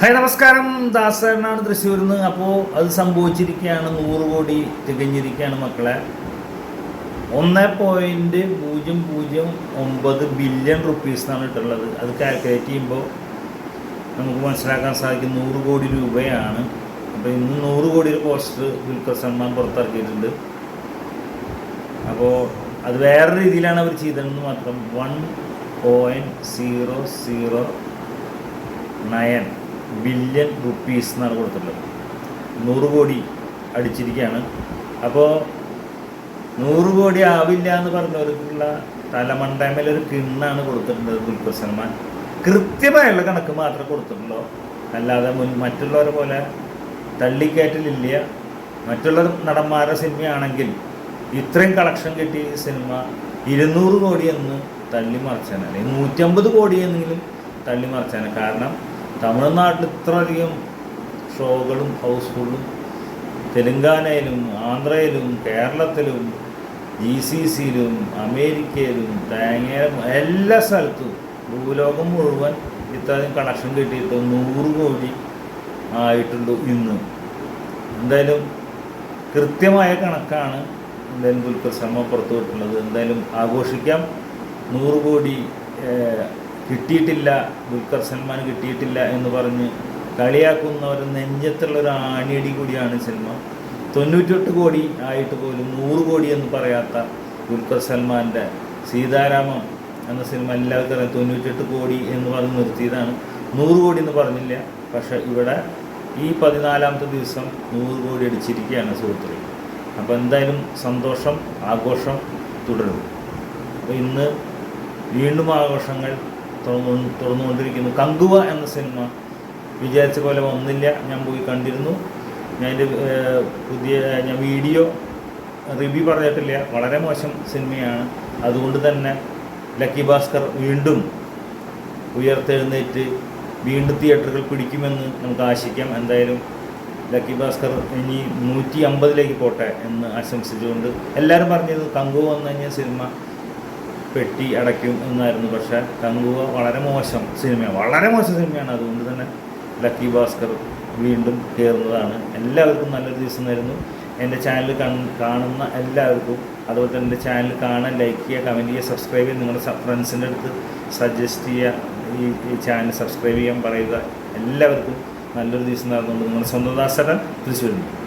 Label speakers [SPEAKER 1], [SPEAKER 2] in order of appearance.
[SPEAKER 1] Hi നമസ്കാരം. ദാസനാണ് തൃശ്ശൂരിൽ നിന്ന് അപ്പോൾ അത് സംഭവിച്ചിരിക്കുകയാണ് നൂറ് കോടി തികഞ്ഞിരിക്കുകയാണ് മക്കളെ. ഒന്ന് പോയിന്റ് പൂജ്യം പൂജ്യം ഒമ്പത് ബില്യൺ റുപ്പീസ് എന്നാണ് ഇട്ടുള്ളത്. അത് കാൽക്കുലേറ്റ് ചെയ്യുമ്പോൾ നമുക്ക് മനസ്സിലാക്കാൻ സാധിക്കും നൂറ് കോടി രൂപയാണ്. അപ്പോൾ ഇന്ന് നൂറ് കോടി പോസ്റ്റർ ദുൽഖർ സൽമാൻ പുറത്തിറക്കിയിട്ടുണ്ട്. അപ്പോൾ അത് വേറെ രീതിയിലാണ് അവർ ചെയ്തതെന്ന് മാത്രം. One point zero zero nine billion rupees എന്നാണ് കൊടുത്തിട്ടുള്ളത്. നൂറ് കോടി അടിച്ചിരിക്കുകയാണ്. അപ്പോൾ നൂറ് കോടി ആവില്ല എന്ന് പറഞ്ഞവർക്കുള്ള തലമണ്ടമേലൊരു കിണ്ണാണ് കൊടുത്തിട്ടുള്ളത് ദുൽഖർ സൽമാൻ. കൃത്യമായുള്ള കണക്ക് മാത്രമേ കൊടുത്തിട്ടുള്ളൂ. അല്ലാതെ മുൻ മറ്റുള്ളവരെ പോലെ തള്ളിക്കയറ്റലില്ല മറ്റുള്ള നടന്മാരുടെ സിനിമയാണെങ്കിൽ ഇത്രയും കളക്ഷൻ കിട്ടിയ സിനിമ ഇരുന്നൂറ് കോടി എന്ന് തള്ളി മറിച്ചാൽ അല്ലെങ്കിൽ നൂറ്റമ്പത് കോടി എന്നെങ്കിലും തള്ളി മറിച്ചാണ് കാരണം തമിഴ്നാട്ടിൽ ഇത്രയധികം ഷോകളും ഹൗസ്ഫുള്ളും തെലുങ്കാനയിലും ആന്ധ്രയിലും കേരളത്തിലും ജി സി സിയിലും അമേരിക്കയിലും തേങ്ങയിലും എല്ലാ സ്ഥലത്തും ഭൂലോകം മുഴുവൻ ഇത്രയും കണക്ഷൻ കിട്ടിയിട്ട് നൂറ് കോടി ആയിട്ടുണ്ട് ഇന്ന്. എന്തായാലും കൃത്യമായ കണക്കാണ് എന്തായാലും ദുൽഖർ ശർമ്മ പുറത്തു വിട്ടുള്ളത് എന്തായാലും ആഘോഷിക്കാം. നൂറ് കോടി കിട്ടിയിട്ടില്ല ദുൽഖർ സൽമാൻ കിട്ടിയിട്ടില്ല എന്ന് പറഞ്ഞ് കളിയാക്കുന്ന ഒരു നെഞ്ചത്തുള്ള ഒരു ആണിയടി കൂടിയാണ് സിനിമ. തൊണ്ണൂറ്റെട്ട് കോടി ആയിട്ട് പോലും നൂറ് കോടി എന്ന് പറയാത്ത ദുൽഖർ സൽമാന്റെ സീതാരാമം എന്ന സിനിമ എല്ലാവർക്കും അറിയാം. തൊണ്ണൂറ്റെട്ട് കോടി എന്ന് പറഞ്ഞ് നിർത്തിയതാണ്. നൂറ് കോടി എന്ന് പറഞ്ഞില്ല. പക്ഷേ ഇവിടെ ഈ പതിനാലാമത്തെ ദിവസം നൂറ് കോടി അടിച്ചിരിക്കുകയാണ് സുഹൃത്തുക്കൾ അപ്പോൾ എന്തായാലും സന്തോഷം ആഘോഷം തുടരും. അപ്പോൾ ഇന്ന് വീണ്ടും ആഘോഷങ്ങൾ തുറന്നു തുറന്നുകൊണ്ടിരിക്കുന്നു കങ്കുവ എന്ന സിനിമ വിചാരിച്ച പോലെ വന്നില്ല. ഞാൻ പോയി കണ്ടിരുന്നു. ഞാൻ എന്റെ പുതിയ ഞാൻ വീഡിയോ റിവ്യൂ പറഞ്ഞിട്ടില്ല. വളരെ മോശം സിനിമയാണ്. അതുകൊണ്ട് തന്നെ ലക്കി ഭാസ്കർ വീണ്ടും ഉയർത്തെഴുന്നേറ്റ് വീണ്ടും തിയേറ്ററുകൾ പിടിക്കുമെന്ന് നമുക്ക് ആശിക്കാം. എന്തായാലും ലക്കി ഭാസ്കർ ഇനി നൂറ്റി അമ്പതിലേക്ക് പോട്ടെ എന്ന് ആശംസിച്ചുകൊണ്ട് എല്ലാവരും പറഞ്ഞത് കങ്കു വന്നു കഴിഞ്ഞ സിനിമ പെട്ടി അടയ്ക്കും എന്നായിരുന്നു. പക്ഷേ കങ്കുവ വളരെ മോശം സിനിമയാണ്. വളരെ മോശം സിനിമയാണ്. അതുകൊണ്ട് തന്നെ ലക്കി ഭാസ്കർ വീണ്ടും കയറുന്നതാണ്. എല്ലാവർക്കും നല്ലൊരു ദിവസം തരുന്നു എന്റെ ചാനൽ കാണുന്ന എല്ലാവർക്കും അതുപോലെ തന്നെ എന്റെ ചാനൽ കാണാൻ ലൈക്ക് ചെയ്യുക കമന്റ് ചെയ്യുക സബ്സ്ക്രൈബ് ചെയ്യുക നിങ്ങളുടെ ഫ്രണ്ട്സിന്റെ അടുത്ത് സജസ്റ്റ് ചെയ്യുക ഈ ഈ ചാനൽ സബ്സ്ക്രൈബ് ചെയ്യാൻ പറയുക. എല്ലാവർക്കും നല്ലൊരു ദിവസം നടന്നുകൊണ്ട് നിങ്ങളുടെ സ്വന്തം ദാസരൻ തൃശ്ശൂരിൽ